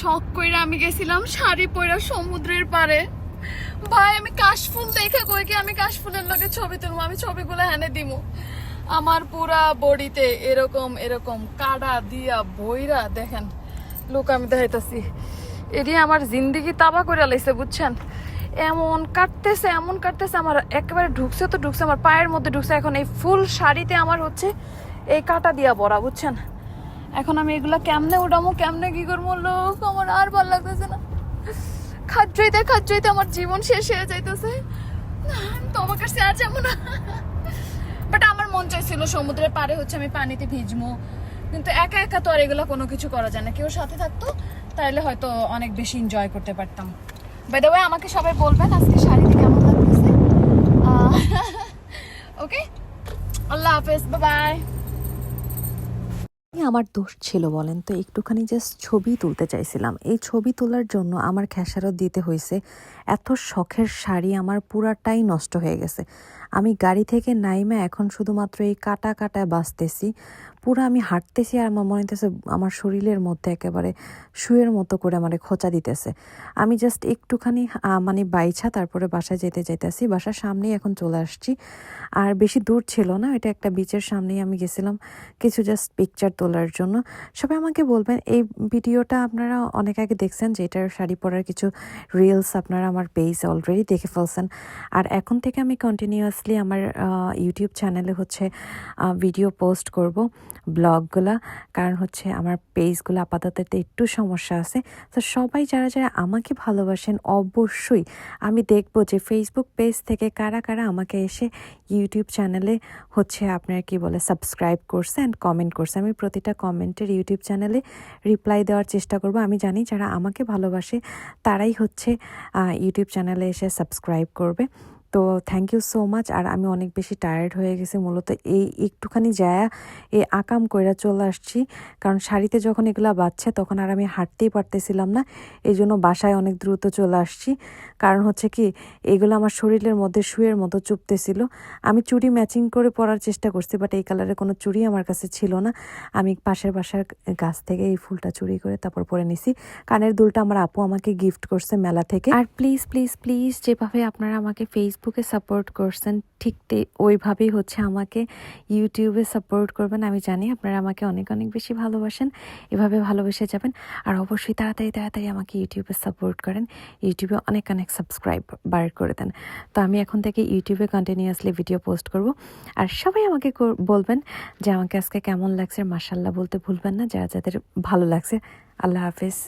শখ কইরা আমি গেছিলাম, শাড়ি পরা সমুদ্রের পারে ভাই, আমি কাশফুল দেখে কই কি আমি কাশফুলের লগে ছবি তুলবো? আমি ছবিগুলো এনে দিমু। আমার পুরা বডিতে এরকম এরকম কাটা দিয়া বইরা দেখেন। লোক আমি দেখাইতাছি। এটি আমার জিন্দিগি তাবা করে লাইছে, বুঝছেন? এমন কাটতেছে এমন কাটতেছে, আমার একেবারে ঢুকছে তো ঢুকছে, আমার পায়ের মধ্যে ঢুকছে। এখন এই ফুল শাড়িতে আমার হচ্ছে এই কাটা দিয়া বড়া, বুঝছেন? এখন আমি এগুলো কেমনে উঠামো কেমনে কি করব লোক, আমার আর ভালো লাগতেছে না। খাদ্যইতে খাদ্যইতে আমার জীবন শেষ হয়ে যাইতেছে। তোমার কাছে আর যাব না। বাট আমার মন চাইছিল সমুদ্রের পাড়ে হচ্ছে আমি পানিতে ভিজবো কিন্তু একা একা তো আর এগুলো কোনো কিছু করা যায় না। কেউ সাথে থাকতো তাহলে হয়তো অনেক বেশি এনজয় করতে পারতাম। বাই দ্য আমাকে সবাই বলবেন আজকে শাড়িতে কেমন লাগতেছে। ওকে আল্লাহ হাফেজ বাই আমার দোষ ছিল বলেন তো, একটুখানি জাস্ট ছবি তুলতে চাইছিলাম। এই ছবি তোলার জন্য আমার খেসারত দিতে হয়েছে এত শখের শাড়ি আমার পুরাটাই নষ্ট হয়ে গেছে। আমি গাড়ি থেকে নাইমে এখন শুধুমাত্র এই কাটা কাটায় বাঁচতেছি, পুরো আমি হাঁটতেছি আর আমার মনে হইতেছে আমার শরীরের মধ্যে একেবারে শুয়ের মতো করে আমার খোঁচা দিতেছে। আমি জাস্ট একটুখানি মানে বাইছা তারপরে বাসায় যেতে যাইতেছি বাসার সামনেই এখন চলে আসছি। আর বেশি দূর ছিল না, এটা একটা বিচের সামনেই আমি গেছিলাম, কিছু জাস্ট পিকচার তোলার জন্য। সবাই আমাকে বলবেন, এই ভিডিওটা আপনারা অনেক আগে দেখছেন যে এটার শাড়ি পরার কিছু রিলস আপনারা আমার পেজ অলরেডি দেখে ফেলছেন। আর এখন থেকে আমি কন্টিনিউয়াসলি আমার ইউটিউব চ্যানেলে হচ্ছে ভিডিও পোস্ট করব ব্লগগুলা কারণ হচ্ছে আমার পেজগুলো আপাতত একটু সমস্যা আছে। তো সবাই যারা যারা আমাকে ভালোবাসেন, অবশ্যই আমি দেখব যে ফেসবুক পেজ থেকে কারা কারা আমাকে এসে ইউটিউব চ্যানেলে হচ্ছে আপনার কি বলে সাবস্ক্রাইব করছে অ্যান্ড কমেন্ট করছে। আমি প্রতিটা কমেন্টের ইউটিউব চ্যানেলে রিপ্লাই দেওয়ার চেষ্টা করব। আমি জানি যারা আমাকে ভালোবাসে, তারাই হচ্ছে ইউটিউব চ্যানেলে এসে সাবস্ক্রাইব করবে। তো থ্যাংক ইউ সো মাচ আর আমি অনেক বেশি টায়ার্ড হয়ে গেছি, মূলত এই একটুখানি যায় এই আকাম কইরা চলে আসছি। কারণ শাড়িতে যখন এগুলা বাজছে, তখন আর আমি হাঁটতেই পারতেছিলাম না। এই জন্য বাসায় অনেক দ্রুত চলে আসছি। কারণ হচ্ছে কি, এগুলো আমার শরীরের মধ্যে শুয়ের মতো চুপতেছিল। আমি চুড়ি ম্যাচিং করে পরার চেষ্টা করছি বাট এই কালারের কোনো চুড়ি আমার কাছে ছিল না। আমি পাশের বাসার গাছ থেকে এই ফুলটা চুরি করে তারপর পরে নিছি। কানের দুলটা আমার আপু আমাকে গিফট করছে মেলা থেকে। আর প্লিজ প্লিজ প্লিজ যেভাবে আপনারা আমাকে ফেসবুকে সাপোর্ট করছেন, ঠিক ওইভাবেই হচ্ছে আমাকে ইউটিউবে সাপোর্ট করবেন, আমি জানি আপনারা আমাকে অনেক অনেক বেশি ভালোবাসেন, এভাবে ভালোবেসে যাবেন। আর অবশ্যই তাড়াতাড়ি তাড়াতাড়ি আমাকে ইউটিউবে সাপোর্ট করেন ইউটিউবে অনেক অনেক সাবস্ক্রাইব বার করে দেন। তো আমি এখন থেকে ইউটিউবে কন্টিনিউয়াসলি ভিডিও পোস্ট করব। আর সবাই আমাকে বলবেন যে আমাকে আজকে কেমন লাগছে মাসাল্লাহ বলতে ভুলবেন না, যারা, যাদের ভালো লাগছে, আল্লাহ হাফেজ।